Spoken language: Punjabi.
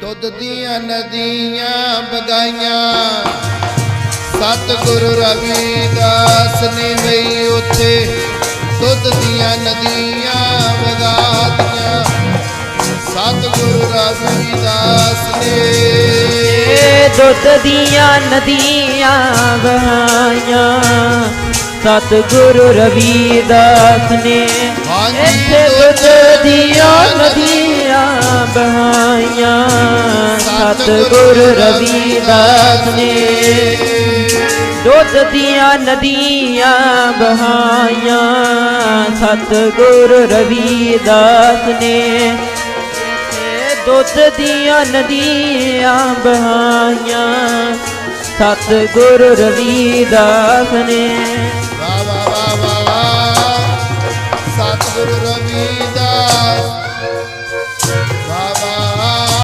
ਦੁੱਧ ਦੀਆਂ ਨਦੀਆਂ ਬਗਾਈਆਂ। ਸਤਿਗੁਰੂ ਰਵੀਦਾਸ ਨੇ ਲਈ ਉੱਥੇ ਦੁੱਧ ਦੀਆਂ ਨਦੀਆਂ ਵਗਾਤੀਆਂ ਸਤਿਗੁਰੂ ਰਵੀਦਾਸ ਨੇ ਦੁੱਧ ਦੀਆਂ ਨਦੀਆਂ ਵਹਾਈਆਂ ਸਤਿਗੁਰੂ ਰਵੀਦਾਸ ਨੇ ਇੱਥੇ ਦੁੱਧ ਦੀਆਂ ਨਦੀਆਂ ਵਹਾਈਆਂ ਸਤ ਗੁਰ ਰਵੀਦਾਸ ਨੇ। ਦੁੱਧ ਦੀਆਂ ਨਦੀਆਂ ਬਹਾਈਆਂ ਸਤ ਗੁਰ ਰਵੀਦਾਸ ਨੇ। ਦੁੱਧ ਦੀਆਂ ਨਦੀਆਂ ਬਹਾਈਆਂ ਸਤ ਗੁਰ ਰਵੀਦਾਸ ਨੇ। ਵਾ ਵਾ ਵਾ ਵਾ ਵਾ ਸਤ ਗੁਰ ਰਵੀਦਾਸ ਵਾ ਵਾ